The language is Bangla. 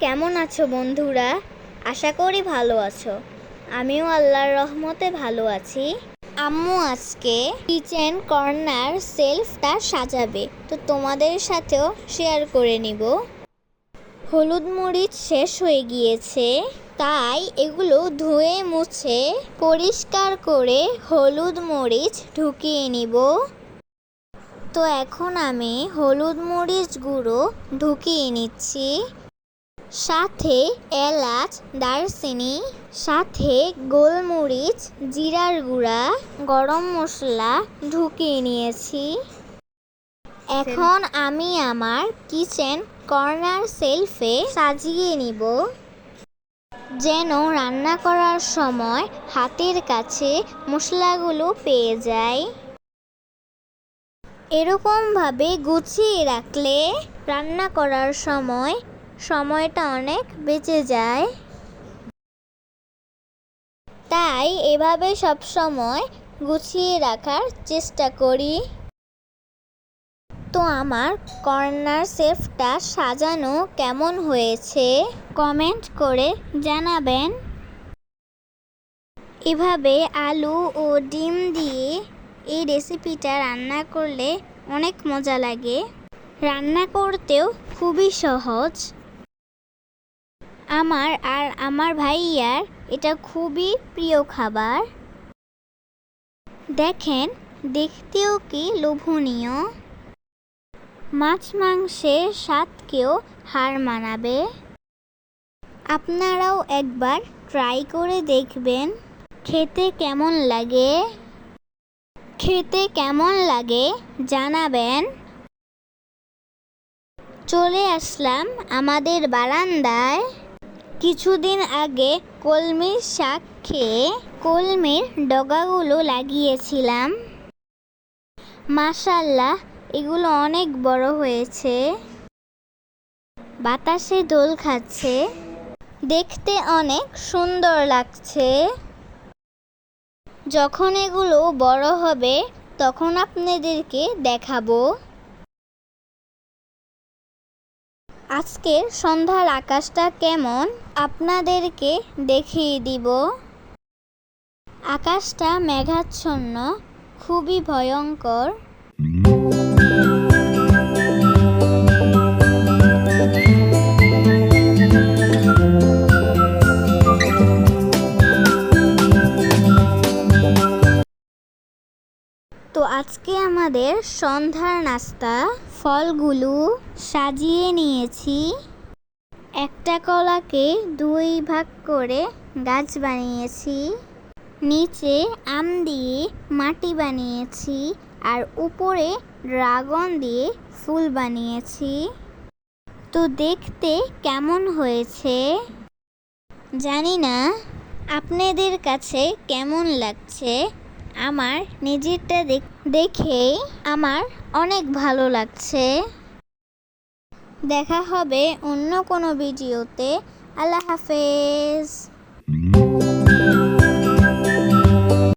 কেমন আছো বন্ধুরা? আশা করি ভালো আছো। আমিও আল্লাহর রহমতে ভালো আছি। আম্মু আজকে কিচেন কর্নার সেলফটা সাজাবে। তো তোমাদের সাথেও শেয়ার করে নিব। হলুদ মরিচ শেষ হয়ে গিয়েছে। তাই এগুলো ধুয়ে মুছে পরিষ্কার করে হলুদ মরিচ ঢুকিয়ে নিব। তো এখন আমি হলুদ মরিচ গুঁড়ো ঢুকিয়ে নিচ্ছি। সাথে এলাচ, দারচিনি, সাথে গোলমরিচ, জিরার গুঁড়া, গরম মশলা ঢুকিয়ে নিয়েছি। এখন আমি আমার কিচেন কর্নার সেলফে সাজিয়ে নিব। যেন রান্না করার সময় হাতের কাছে মশলাগুলো পেয়ে যায় এরকমভাবে গুছিয়ে রাখলে রান্না করার সময় সময়টা অনেক বেঁচে যায়। তাই এভাবে সব সময় গুছিয়ে রাখার চেষ্টা করি। তো আমার কর্নার সেফটা সাজানো কেমন হয়েছে কমেন্ট করে জানাবেন। এভাবে আলু ও ডিম দিয়ে এই রেসিপিটা রান্না করলে অনেক মজা লাগে। রান্না করতেও খুবই সহজ। আমার আর আমার ভাইয়ার এটা খুবই প্রিয় খাবার। দেখেন, দেখতেও কি লোভনীয়। মাছ মাংসের স্বাদকেও হার মানাবে। আপনারাও একবার ট্রাই করে দেখবেন। খেতে কেমন লাগে? খেতে কেমন লাগে জানাবেন। চলে আসলাম আমাদের বারান্দায়। কিছুদিন আগে কলমির শাক খেয়ে কলমির ডগাগুলো লাগিয়েছিলাম। মাশাল্লাহ এগুলো অনেক বড় হয়েছে। বাতাসে দোল খাচ্ছে। দেখতে অনেক সুন্দর লাগছে। যখন এগুলো বড় হবে, তখন আপনাদেরকে দেখাবো। আজকের সন্ধ্যার আকাশটা কেমন, আপনাদেরকে দেখিয়ে দিব। আকাশটা মেঘাচ্ছন্ন, খুবই ভয়ঙ্কর। আজকে আমাদের সন্ধ্যার নাস্তা, ফলগুলো সাজিয়ে নিয়েছি। একটা কলাকে দুই ভাগ করে গাছ বানিয়েছি, নিচে আম দিয়ে মাটি বানিয়েছি আর উপরে ড্রাগন দিয়ে ফুল বানিয়েছি। তো দেখতে কেমন হয়েছে? জানি না, আপনাদের কাছে কেমন লাগছে? আমার নিজেরটা দেখে আমার অনেক ভালো লাগছে। দেখা হবে অন্য কোনো ভিডিওতে। আল্লাহ হাফেজ।